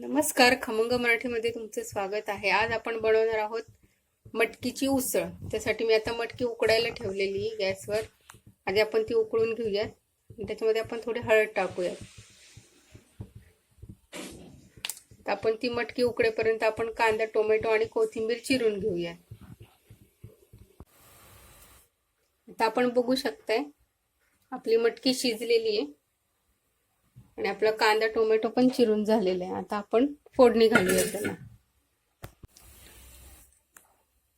नमस्कार खमंग मराठीमध्ये तुमचे स्वागत आहे. आज आपण बनवणार आहोत मटकीची उसळ. त्यासाठी मी आता मटकी उकडायला ठेवलेली आहे गॅसवर. आधी आपण ती उकळून घेऊयात. त्याच्यामध्ये आपण थोडी हळद टाकूयात. तर आपण ती मटकी उकडेपर्यंत आपण कांदा टोमॅटो आणि कोथिंबीर चिरून घेऊयात. आता आपण बघू शकताय आपली मटकी शिजलेली आहे. आणि आपला कांदा टोमॅटो पण चिरून झालेला आहे. आता आपण फोडणी घालूया त्याला.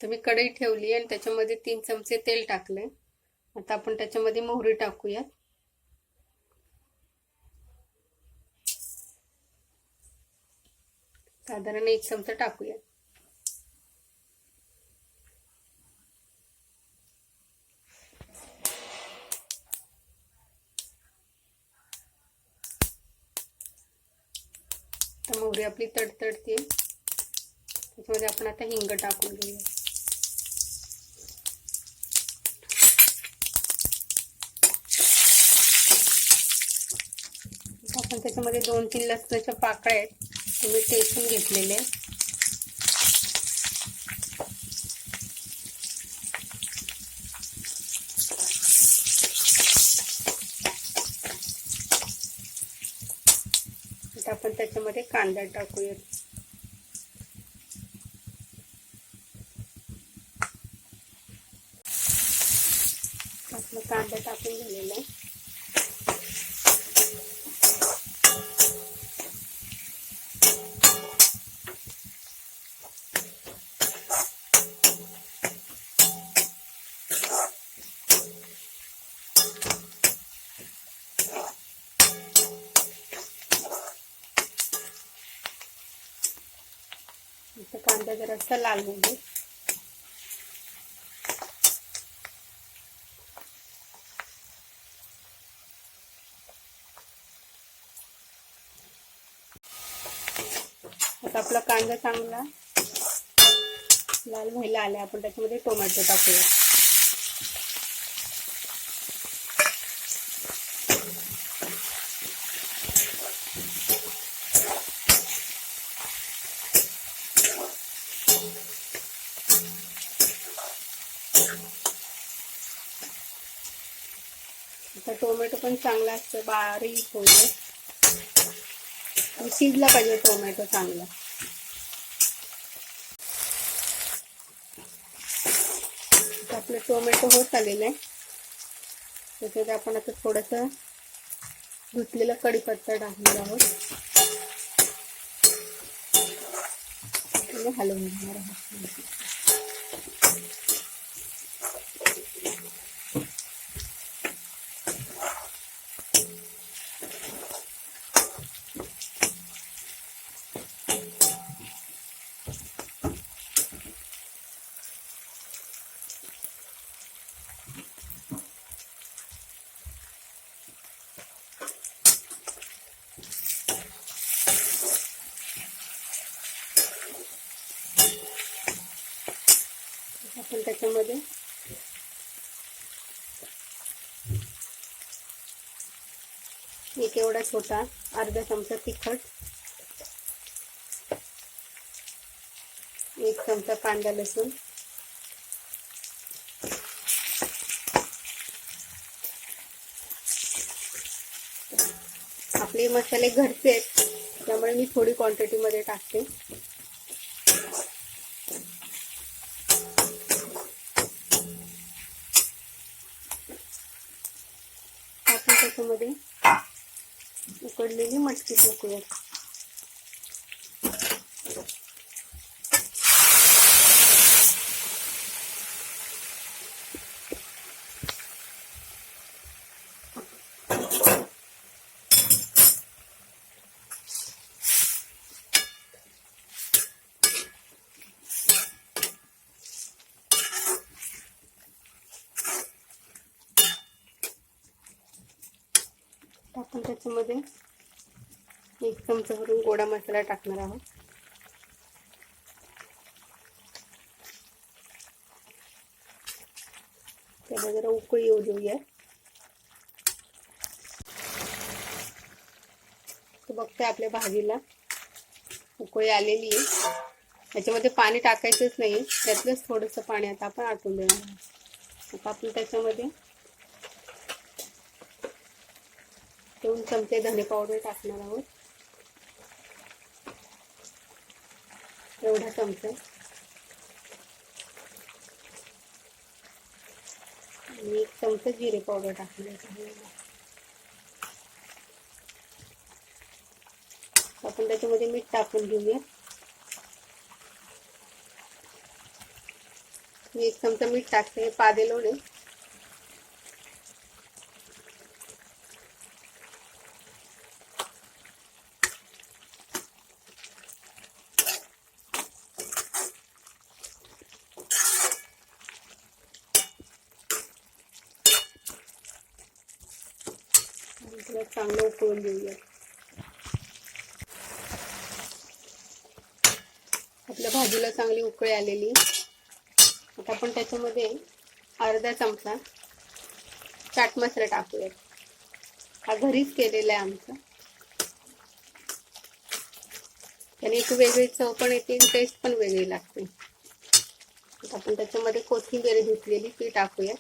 तर मी कढई ठेवली आणि त्याच्यामध्ये तीन चमचे तेल टाकले आता आपण त्याच्यामध्ये मोहरी टाकूया साधारण एक चमचा टाकूया मोहरी आपली तडतडते. त्याच्यामध्ये आपण आता हिंग टाकून घेऊया. आपण त्याच्यामध्ये दोन तीन लसणाच्या पाकळ्या आहेत तुम्ही टेचून घेतलेले आता आपण त्याच्यामध्ये कांदा टाकूयात आपला कांदा टाकून झालेला आहे. इथं कांदा जरासा लाल होऊ दे आता आपला कांदा चांगला लाल व्हायला आला आपण त्याच्यामध्ये टोमॅटो टाकूया. टोमॅटो पण चांगला असतं बारीक होतो शिजला पाहिजे टोमॅटो चांगला. आपलं टोमॅटो होत आलेलं आहे. त्याच्यात आपण आता थोडंसं धुतलेलं कढीपत्ता टाकणार आहोत. हलवून घेणार आहोत. आपण त्याच्यामध्ये? एक एवढा छोटा अर्धा चमचा तिखट. एक चमचा कांदा लसूण. आपले मसाले घरचे आहेत त्यामुळे मी थोडी क्वांटिटीमध्ये टाकते. आपण त्याच्यामध्ये उकडलेली मटकी टाकूयात. आपण त्याच्यामध्ये एक चमचा भरून गोडा मसाला टाकणार आहोत. त्याला जरा उकळी येऊ देऊया. बघते आपल्या भाजीला. उकळी आलेली आहे. त्याच्यामध्ये पाणी टाकायचंच नाही. त्यातलंच थोडंसं पाणी आता आपण आटून देणार आता आपण त्याच्यामध्ये दोन चमचे धने पावडर टाकणार आहोत. एवढा चमचा. आणि एक चमचा जिरे पावडर टाकणार आहे. आपण त्याच्यामध्ये मीठ टाकून घेऊया. मी एक चमचा मीठ टाकते. पादे लोणे आणि त्याला चांगलं उकळून देऊया आपल्या भाजीला चांगली उकळी आलेली. आता आपण त्याच्यामध्ये अर्धा चमचा चाट मसाला टाकूयात. हा घरीच केलेला आहे आमचा. त्याने एक वेगळी चव पण येते टेस्ट पण वेगळी लागते. आपण त्याच्यामध्ये कोथिंबीर धुतलेली ती टाकूया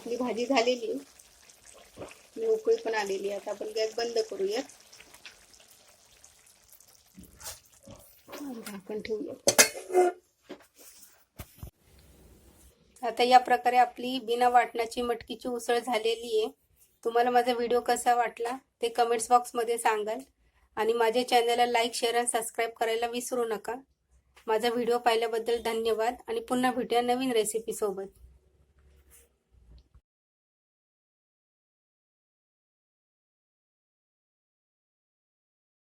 आपली भाजी झालेली. आहे उकळी पण आलेली. आहे आता आपण गॅस बंद करूया आपण ठेवूया आता या प्रकारे आपली बिना वाटणाची मटकीची उसळ झालेली आहे. तुम्हाला माझा व्हिडिओ कसा वाटला ते कमेंट्स बॉक्समध्ये सांगाल. आणि माझ्या चॅनलला लाईक शेअर आणि सबस्क्राईब करायला विसरू नका. माझा व्हिडिओ पाहिल्याबद्दल धन्यवाद. आणि पुन्हा भेटूया नवीन रेसिपीसोबत